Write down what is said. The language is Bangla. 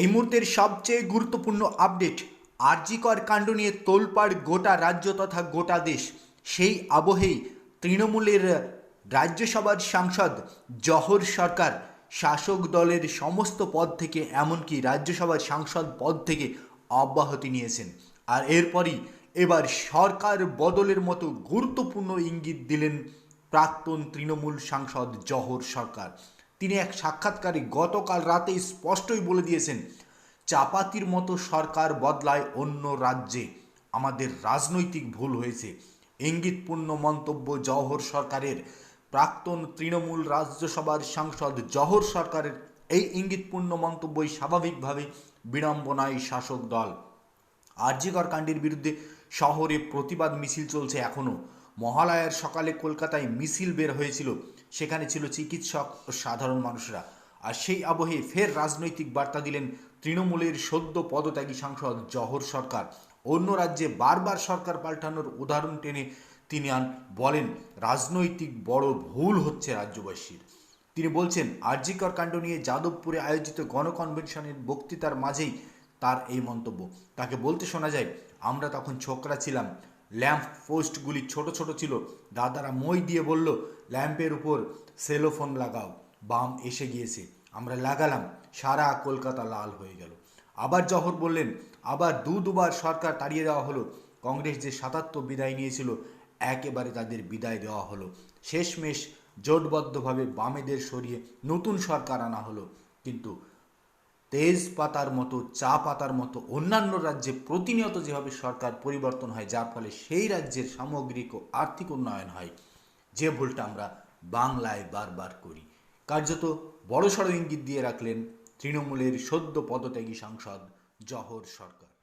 এই মুহূর্তের সবচেয়ে গুরুত্বপূর্ণ আপডেট, আরজিকর কাণ্ড নিয়ে তোলপাড় গোটা রাজ্য তথা গোটা দেশ। সেই আবহেই তৃণমূলের রাজ্যসভার সাংসদ জহর সরকার শাসক দলের সমস্ত পদ থেকে, এমনকি রাজ্যসভার সাংসদ পদ থেকে অব্যাহতি নিয়েছেন। আর এরপরই এবার সরকার বদলের মতো গুরুত্বপূর্ণ ইঙ্গিত দিলেন প্রাক্তন তৃণমূল সাংসদ জহর সরকার। তিনি এক সাক্ষাৎকারে গতকাল রাতে স্পষ্টই বলে দিয়েছেন, চাপাতির মতো সরকার বদলায় অন্য রাজ্যে। আমাদের রাজনৈতিক ভুল হয়েছে। ইঙ্গিতপূর্ণ মন্তব্য জওহর সরকারের। প্রাক্তন তৃণমূল রাজ্যসভার সাংসদ জহর সরকারের এই ইঙ্গিতপূর্ণ মন্তব্যই স্বাভাবিকভাবে বিড়ম্বনায় শাসক দল। আরজিকর কাণ্ডের বিরুদ্ধে শহরে প্রতিবাদ মিছিল চলছে এখনও। মহালয়ার সকালে কলকাতায় মিছিল বের হয়েছিল। সেখানে ছিল চিকিৎসক ও সাধারণ মানুষরা। আর সেই আবহে ফের রাজনৈতিক বার্তা দিলেন তৃণমূলের সদ্য পদত্যাগী সাংসদ জহর সরকার। অন্য রাজ্যে বারবার সরকার পাল্টানোর উদাহরণ টেনে তিনি আন বলেন, রাজনৈতিক বড় ভুল হচ্ছে রাজ্যবাসীর। তিনি বলছেন আরজিকর কাণ্ড নিয়ে যাদবপুরে আয়োজিত গণকনভেনশনের বক্তৃতার মাঝেই তার এই মন্তব্য। তাকে বলতে শোনা যায়, আমরা তখন ছোকরা ছিলাম। ল্যাম্প পোস্টগুলি ছোট ছোট ছিল। দাদারা মই দিয়ে বলল, ল্যাম্পের উপর সেলোফোন লাগাও। বাম এসে গিয়েছে। আমরা লাগালাম। সারা কলকাতা লাল হয়ে গেল। আবার জহর বললেন, আবার দু দুবার সরকার তাড়িয়ে দেওয়া হলো। কংগ্রেস যে সাতাত্তর বিদায় নিয়েছিল, একেবারে তাদের বিদায় দেওয়া হলো। শেষমেশ জোটবদ্ধভাবে বামেদের সরিয়ে নতুন সরকার আনা হলো। কিন্তু তেজপাতার মতো, চা পাতার মতো অন্যান্য রাজ্যে প্রতিনিয়ত যেভাবে সরকার পরিবর্তন হয়, যার ফলে সেই রাজ্যের সামগ্রিক ও আর্থিক উন্নয়ন হয়। যে ভুলটা আমরা বাংলায় বারবার করি। কার্যত বড়সড় ইঙ্গিত দিয়ে রাখলেন তৃণমূলের সদ্য পদত্যাগী সাংসদ জহর সরকার।